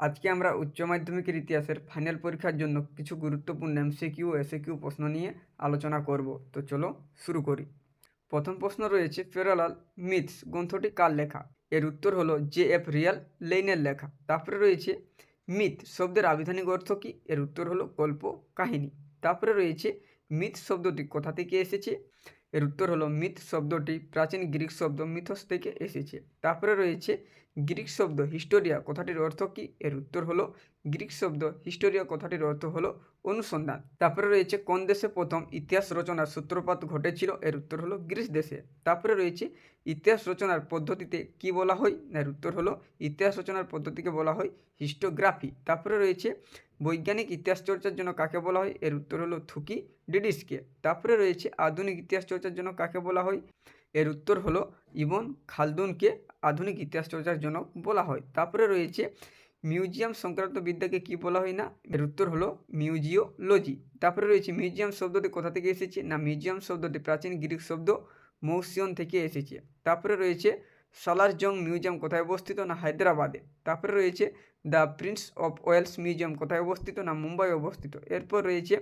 আজকে আমরা উচ্চ মাধ্যমিকের ইতিহাসের ফাইনাল পরীক্ষার জন্য কিছু গুরুত্বপূর্ণ এমসিকিউ এসএকিউ প্রশ্ন নিয়ে আলোচনা করব। তো চলো শুরু করি। প্রথম প্রশ্ন রয়েছে ফেরালাল মিথস গ্রন্থটি কার লেখা? এর উত্তর হলো জে এফ রিয়াল লেইনের লেখা। তারপরে রয়েছে মিথ শব্দের আবিধানিক অর্থ কী? এর উত্তর হলো গল্প কাহিনী। তারপরে রয়েছে মিথ শব্দটি কোথা থেকে এসেছে? এর উত্তর হলো মিথ শব্দটি প্রাচীন গ্রিক শব্দ মিথস থেকে এসেছে। তারপরে রয়েছে গ্রিক শব্দ হিস্টোরিয়া, কথাটির অর্থ কী? এর উত্তর হলো গ্রিক শব্দ হিস্টোরিয়া, কথাটির অর্থ হলো অনুসন্ধান। তারপরে রয়েছে কোন দেশে প্রথম ইতিহাস রচনার সূত্রপাত ঘটেছিল? এর উত্তর হলো গ্রিস দেশে। তারপরে রয়েছে ইতিহাস রচনার পদ্ধতিতে কি বলা হয়? এর উত্তর হলো ইতিহাস রচনার পদ্ধতিকে বলা হয় হিস্টোগ্রাফি। তারপরে রয়েছে বৈজ্ঞানিক ইতিহাস চর্চার জন্য কাকে বলা হয়? এর উত্তর হলো থুকি ডিডিসকে। তারপরে রয়েছে আধুনিক ইতিহাস চর্চার জন্য কাকে বলা হয়? এর উত্তর হলো ইবন খালদুনকে আধুনিক ইতিহাস চর্চার জন্য বলা হয়। তারপরে রয়েছে মিউজিয়াম সংক্রান্ত বিদ্যাকে কি বলা হয় না? এর উত্তর হলো মিউজিওলজি। তারপরে রয়েছে মিউজিয়াম শব্দটি কোথা থেকে এসেছে? না, মিউজিয়াম শব্দটি প্রাচীন গ্রিক শব্দ মৌসিয়ন থেকে এসেছে। তারপরে রয়েছে সালারজং মিউজিয়াম কোথায় অবস্থিত? না, হায়দ্রাবাদে। তারপরে রয়েছে the Prince of Wales Museum কোথায় অবস্থিত? না মুম্বাই অবস্থিত। এরপর রয়েছে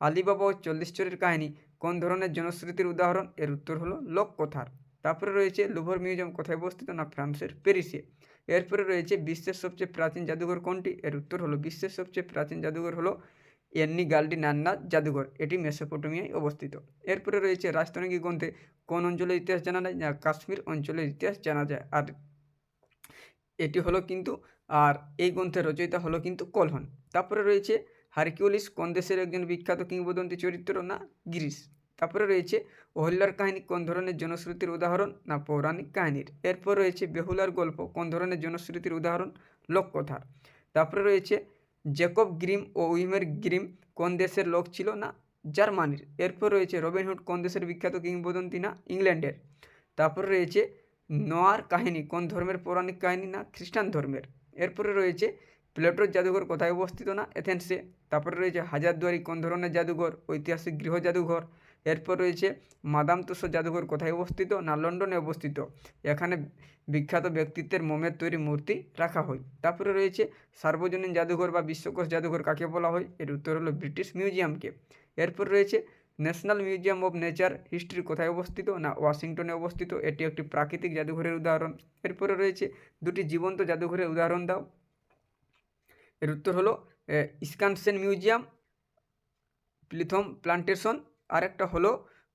আলিবাবা ও চল্লিশ চোরের কাহিনী। কোন ধরনের জনশ্রুতির উদাহরণ? এর উত্তর হলো লোককথার। তারপরে রয়েছে লুভর মিউজিয়াম কোথায় অবস্থিত? না, ফ্রান্সের প্যারিসে। এরপরে রয়েছে বিশ্বের সবচেয়ে প্রাচীন জাদুঘর কোনটি? এর উত্তর হলো বিশ্বের সবচেয়ে প্রাচীন জাদুঘর হলো এন্নি গাল্ডি নান্না জাদুঘর। এটি মেসোপটোমিয়ায় অবস্থিত। এরপরে রয়েছে রাজতরঙ্গী গ্রন্থে কোন অঞ্চলের ইতিহাস জানা যায়? না, কাশ্মীর অঞ্চলের ইতিহাস জানা যায়। আর এটি হলো কিন্তু, আর এই গ্রন্থের রচয়িতা হলো কিন্তু কলহন। তারপরে রয়েছে হারকিউলিস, কোন দেশের একজন বিখ্যাত কিংবদন্তি চরিত্র না গ্রিস। তারপরে রয়েছে অহল্যার কাহিনী, কোন ধরনের জনশ্রুতির উদাহরণ না পৌরাণিক কাহিনীর। এরপর রয়েছে বেহুলার গল্প, কোন ধরনের জনশ্রুতির উদাহরণ লোককথার তারপরে রয়েছে জেকব গ্রিম ও উইমের গ্রিম, কোন দেশের লোক ছিল না জার্মানির। এরপর রয়েছে রবিনহুড, কোন দেশের বিখ্যাত কিংবদন্তি না ইংল্যান্ডের। তারপরে রয়েছে নোয়ার কাহিনী, কোন ধর্মের পৌরাণিক কাহিনী না, খ্রিস্টান ধর্মের। এরপরে রয়েছে প্লেটোর জাদুঘর কোথায় অবস্থিত না, এথেন্সে। তারপরে রয়েছে হাজারদুয়ারি কোন ধরনের জাদুঘর, ঐতিহাসিক গৃহ জাদুঘর। এরপর রয়েছে মাদাম তুসো জাদুঘর কোথায় অবস্থিত না, লন্ডনে অবস্থিত। এখানে বিখ্যাত ব্যক্তিত্বের মোমের তৈরি মূর্তি রাখা হয়। তারপরে রয়েছে সার্বজনীন জাদুঘর বা বিশ্বকোষ জাদুঘর কাকে বলা হয়? এর উত্তর হলো ব্রিটিশ মিউজিয়ামকে। এরপর রয়েছে National Museum of Nature History কোথায় অবস্থিত? না, ওয়াশিংটনে অবস্থিত। এটি একটি প্রাকৃতিক জাদুঘরের উদাহরণ। এরপরে রয়েছে দুটি জীবন্ত জাদুঘরের উদাহরণ দাও। এর উত্তর হলো ইস্কানসেন মিউজিয়াম, প্লিথম প্লান্টেশন। আর একটা হলো,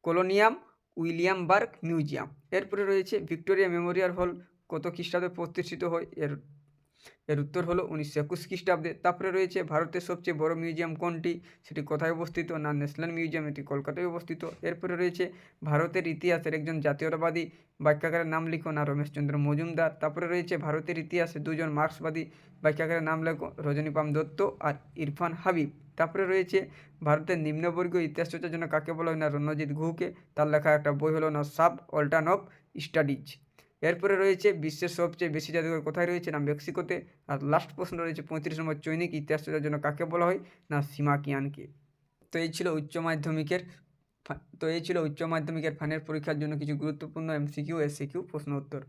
কলোনিয়াম উইলিয়ামবার্গ মিউজিয়াম। এরপরে রয়েছে ভিক্টোরিয়া মেমোরিয়াল হল, কত খ্রিস্টাব্দে প্রতিষ্ঠিত হয়? এর এর উত্তর হলো উনিশশো একুশ খ্রিস্টাব্দে। তারপরে রয়েছে ভারতের সবচেয়ে বড় মিউজিয়াম কোনটি? সেটি কোথায় অবস্থিত? না ন্যাশনাল মিউজিয়াম এটি কলকাতায় অবস্থিত। এরপরে রয়েছে ভারতের ইতিহাসের একজন জাতীয়তাবাদী। ব্যাখ্যাকারের নাম লিখো না রমেশচন্দ্র মজুমদার। তারপরে রয়েছে ভারতের ইতিহাসে দুজন মার্ক্সবাদী। ব্যাখ্যাকারের নাম লেখো রজনীপাম দত্ত আর ইরফান হাবিব। তারপরে রয়েছে ভারতের নিম্নবর্গীয় ইতিহাস চর্চার জন্য কাকে বলা হয় না রণজিৎ ঘুকে তার লেখা একটা বই হলো না সাব অল্টান অফ স্টাডিজ। এরপরে রয়েছে বিশ্বের সবচেয়ে বেশি জাদুঘর কোথায় রয়েছে? না, মেক্সিকোতে। আর লাস্ট প্রশ্ন রয়েছে, পঁয়ত্রিশ নম্বর চৈনিক ইতিহাস চর্চার জন্য কাকে বলা হয়? না সীমা কিয়ানকে তো এই ছিল উচ্চ মাধ্যমিকের তো এই ছিল উচ্চ মাধ্যমিকের ফাইনাল পরীক্ষার জন্য কিছু গুরুত্বপূর্ণ এমসিকিউ, এসিকিউ প্রশ্ন উত্তর।